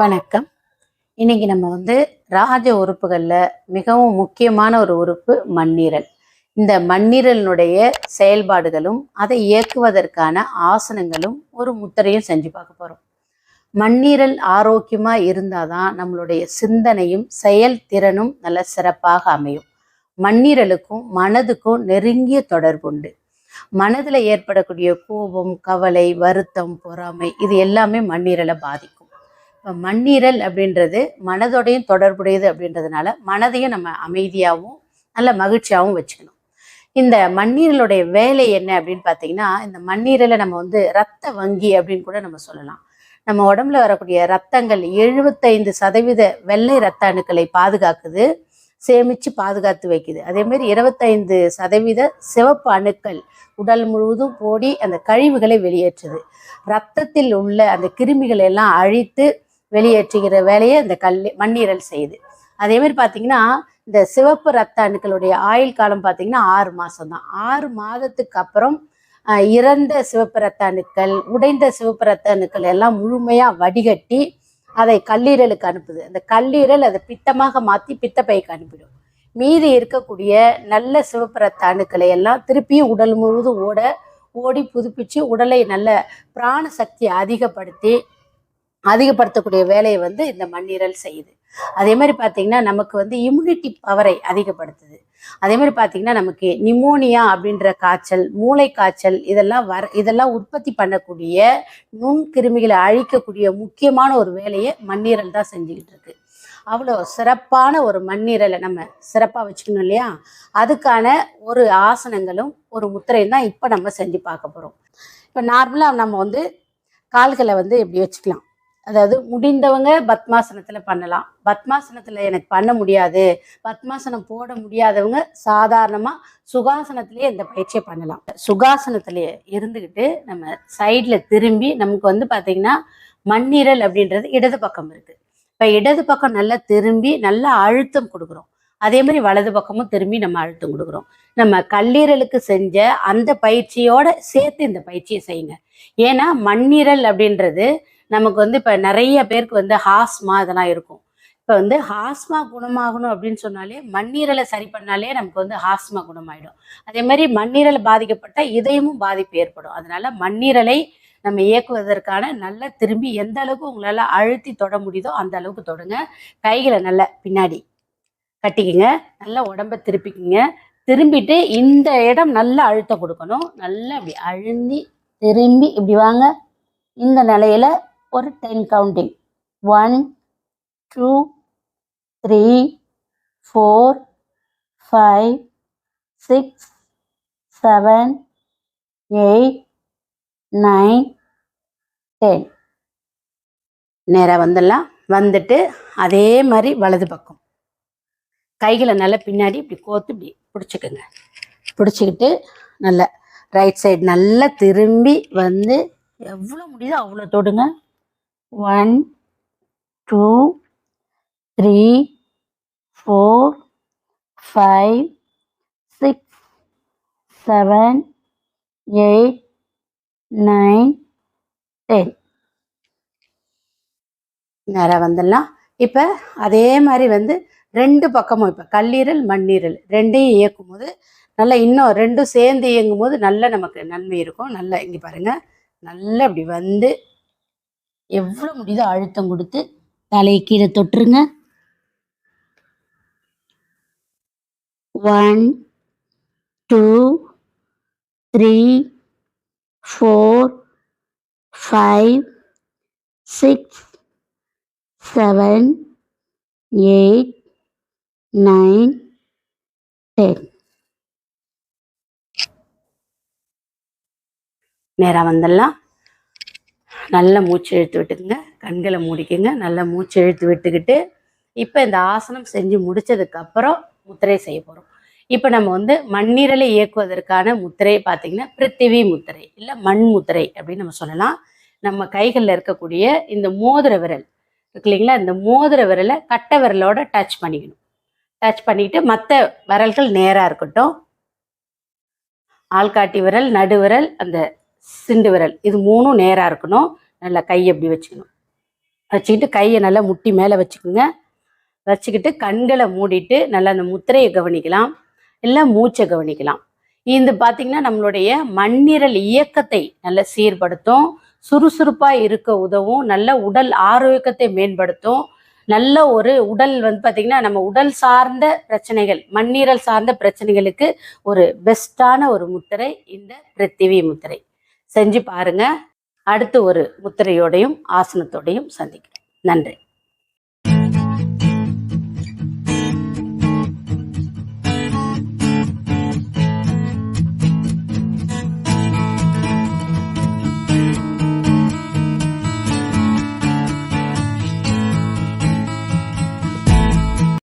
வணக்கம். இன்னைக்கு நம்ம வந்து ராஜ உறுப்புகளில் மிகவும் முக்கியமான ஒரு உறுப்பு மண்ணீரல். இந்த மண்ணீரலினுடைய செயல்பாடுகளும் அதை இயக்குவதற்கான ஆசனங்களும் ஒரு முத்திரையும் செஞ்சு பார்க்க போகிறோம் மண்ணீரல் இருந்தால் இருந்தாதான் நம்மளுடைய சிந்தனையும் செயல்திறனும் நல்ல சிறப்பாக அமையும். மண்ணீரலுக்கும் மனதுக்கும் நெருங்கிய தொடர்புண்டு. மனதில் ஏற்படக்கூடிய கோபம் கவலை வருத்தம் பொறாமை இது எல்லாமே மண்ணீரலை பாதிக்கும். மண்ணீரல் அப்படின்றது மனதோடையும் தொடர்புடையது அப்படின்றதுனால மனதையும் நம்ம அமைதியாகவும் நல்ல மகிழ்ச்சியாகவும் வச்சுக்கணும். இந்த மண்ணீரலுடைய வேலை என்ன அப்படின்னு பார்த்தீங்கன்னா இந்த மண்ணீரலை நம்ம வந்து ரத்த வங்கி அப்படின்னு கூட நம்ம சொல்லலாம். நம்ம உடம்புல வரக்கூடிய ரத்தங்கள் எழுபத்தைந்து சதவீத வெள்ளை ரத்த அணுக்களை பாதுகாக்குது சேமித்து பாதுகாத்து வைக்குது. அதேமாரி இருபத்தைந்து சதவீத சிவப்பு அணுக்கள் உடல் முழுவதும் போடி அந்த கழிவுகளை வெளியேற்றுது. ரத்தத்தில் உள்ள அந்த கிருமிகளை எல்லாம் அழித்து வெளியேற்றுகிற வேலையை இந்த கல் மண்ணீரல் செய்யுது. அதே மாதிரி பார்த்தீங்கன்னா இந்த சிவப்பு ரத்த அணுக்களுடைய ஆயுள் காலம் பார்த்தீங்கன்னா ஆறு மாதம் தான். ஆறு மாதத்துக்கு அப்புறம் இறந்த சிவப்பு ரத்த அணுக்கள் உடைந்த சிவப்பு ரத்த அணுக்கள் எல்லாம் முழுமையாக வடிகட்டி அதை கல்லீரலுக்கு அனுப்புது. அந்த கல்லீரல் அதை பித்தமாக மாற்றி பித்தப்பைக்கு அனுப்பிடும். மீதி இருக்கக்கூடிய நல்ல சிவப்பு ரத்த அணுக்களை எல்லாம் திருப்பியும் உடல் முழுவதும் ஓட ஓடி புதுப்பிச்சு உடலை நல்ல பிராண சக்தியை அதிகப்படுத்தி அதிகப்படுத்தக்கூடிய வேலையை வந்து இந்த மண்ணீரல் செய்யுது. அதே மாதிரி பார்த்தீங்கன்னா நமக்கு வந்து இம்யூனிட்டி பவரை அதிகப்படுத்துது. அதே மாதிரி பார்த்தீங்கன்னா நமக்கு நிமோனியா அப்படின்ற காய்ச்சல் மூளை காய்ச்சல் இதெல்லாம் வர இதெல்லாம் உற்பத்தி பண்ணக்கூடிய நுண்கிருமிகளை அழிக்கக்கூடிய முக்கியமான ஒரு வேலையை மண்ணீரல் தான் செஞ்சுக்கிட்டு இருக்கு. அவ்வளோ சிறப்பான ஒரு மண்ணீரலை நம்ம சிறப்பாக வச்சுக்கணும் இல்லையா? அதுக்கான ஒரு ஆசனங்களும் ஒரு முத்திரையும் தான் இப்போ நம்ம செஞ்சு பார்க்க போகிறோம் இப்போ நார்மலாக நம்ம வந்து கால்களை வந்து இப்படி வச்சுக்கலாம்? அதாவது முடிந்தவங்க பத்மாசனத்தில் பண்ணலாம். பத்மாசனத்தில் எனக்கு பண்ண முடியாது. பத்மாசனம் போட முடியாதவங்க சாதாரணமாக சுகாசனத்திலேயே இந்த பயிற்சியை பண்ணலாம். சுகாசனத்திலேயே இருந்துக்கிட்டு நம்ம சைடில் திரும்பி நமக்கு வந்து பார்த்திங்கன்னா மண்ணீரல் அப்படின்றது இடது பக்கம் இருக்குது இப்போ இடது பக்கம் நல்லா திரும்பி நல்லா அழுத்தம் கொடுக்குறோம். அதே மாதிரி வலது பக்கமும் திரும்பி நம்ம அழுத்தம் கொடுக்குறோம். நம்ம கல்லீரலுக்கு செஞ்ச அந்த பயிற்சியோட சேர்த்து இந்த பயிற்சியை செய்யுங்க. ஏன்னா மண்ணீரல் அப்படின்றது நமக்கு வந்து இப்போ நிறைய பேருக்கு வந்து ஹாஸ்மா இதெல்லாம் இருக்கும். இப்போ வந்து ஹாஸ்மா குணமாகணும் அப்படின்னு சொன்னாலே மண்ணீரலை சரி பண்ணாலே நமக்கு வந்து ஹாஸ்மா குணமாயிடும். அதே மாதிரி மண்ணீரல் பாதிக்கப்பட்ட இதயமும் பாதிப்பு ஏற்படும். அதனால மண்ணீரலை நம்ம இயக்குவதற்கான நல்ல திரும்பி எந்த அளவுக்கு உங்களால் அழுத்தி தொட முடியுதோ அந்த அளவுக்கு தொடுங்க. கைகளை நல்லா பின்னாடி கட்டிக்கிங்க. நல்லா உடம்ப திருப்பிக்கிங்க. திரும்பிட்டு இந்த இடம் நல்லா அழுத்தம் கொடுக்கணும். நல்லா இப்படி அழுந்தி திரும்பி இப்படி வாங்க. இந்த நிலையில ஒரு ten counting one two three four five six seven eight nine ten நேராக வந்துடலாம். வந்துட்டு அதே மாதிரி வலது பக்கம். கைகளை நல்லா பின்னாடி இப்படி கோத்து இப்படி பிடிச்சிக்கோங்க. பிடிச்சிக்கிட்டு நல்லா ரைட் சைடு நல்லா திரும்பி வந்து எவ்வளோ முடியுதோ அவ்வளோ தொடுங்க. One two three four five six seven eight nine ten நேராக வந்துடலாம். இப்போ அதே மாதிரி வந்து ரெண்டு பக்கமும் இப்போ கல்லீரல் மண்ணீரல் ரெண்டையும் இயக்கும் போது நல்லா இன்னும் ரெண்டும் சேர்ந்து இயங்கும் போது நல்ல நமக்கு நன்மை இருக்கும். நல்லா இங்கே பாருங்கள் நல்லா இப்படி வந்து எவ்வளோ முடியுதோ அழுத்தம் கொடுத்து தலையை கீழே தொட்டுருங்க. One two three four five six seven eight nine ten நேராக வந்துடலாம். நல்ல மூச்சு இழுத்து விட்டுக்குங்க. கண்களை மூடிக்குங்க. நல்லா மூச்சு இழுத்து விட்டுக்கிட்டு இப்போ இந்த ஆசனம் செஞ்சு முடித்ததுக்கப்புறம் முத்திரை செய்ய போகிறோம் இப்போ நம்ம வந்து மண்ணீரலை இயக்குவதற்கான முத்திரை பார்த்திங்கன்னா பிருத்திவி முத்திரை இல்லை மண் முத்திரை அப்படின்னு நம்ம சொல்லலாம். நம்ம கைகளில் இருக்கக்கூடிய இந்த மோதிர விரல் இருக்கு இல்லைங்களா? இந்த மோதிர விரலை கட்டை விரலோட டச் பண்ணிக்கணும். டச் பண்ணிக்கிட்டு மற்ற விரல்கள் நேராக இருக்கட்டும். ஆள்காட்டி விரல் நடுவிரல் அந்த சிண்டு விரல். இது மூணும் நேராக இருக்கணும். நல்லா கை எப்படி வச்சுக்கணும். வச்சுக்கிட்டு கையை நல்லா முட்டி மேலே வச்சுக்கோங்க. வச்சுக்கிட்டு கண்களை மூடிட்டு நல்லா அந்த முத்திரையை கவனிக்கலாம். இல்லை மூச்சை கவனிக்கலாம். இது பார்த்தீங்கன்னா நம்மளுடைய மண்ணீரல் இயக்கத்தை நல்லா சீர்படுத்தும். சுறுசுறுப்பாக இருக்க உதவும். நல்ல உடல் ஆரோக்கியத்தை மேம்படுத்தும். நல்ல ஒரு உடல் வந்து பார்த்திங்கன்னா நம்ம உடல் சார்ந்த பிரச்சனைகள் மண்ணீரல் சார்ந்த பிரச்சனைகளுக்கு ஒரு பெஸ்ட்டான ஒரு முத்திரை இந்த பிருத்திவி முத்திரை. செஞ்சு பாருங்க. அடுத்து ஒரு முத்திரையோடையும் ஆசனத்தோடையும் சந்திக்கிறேன். நன்றி.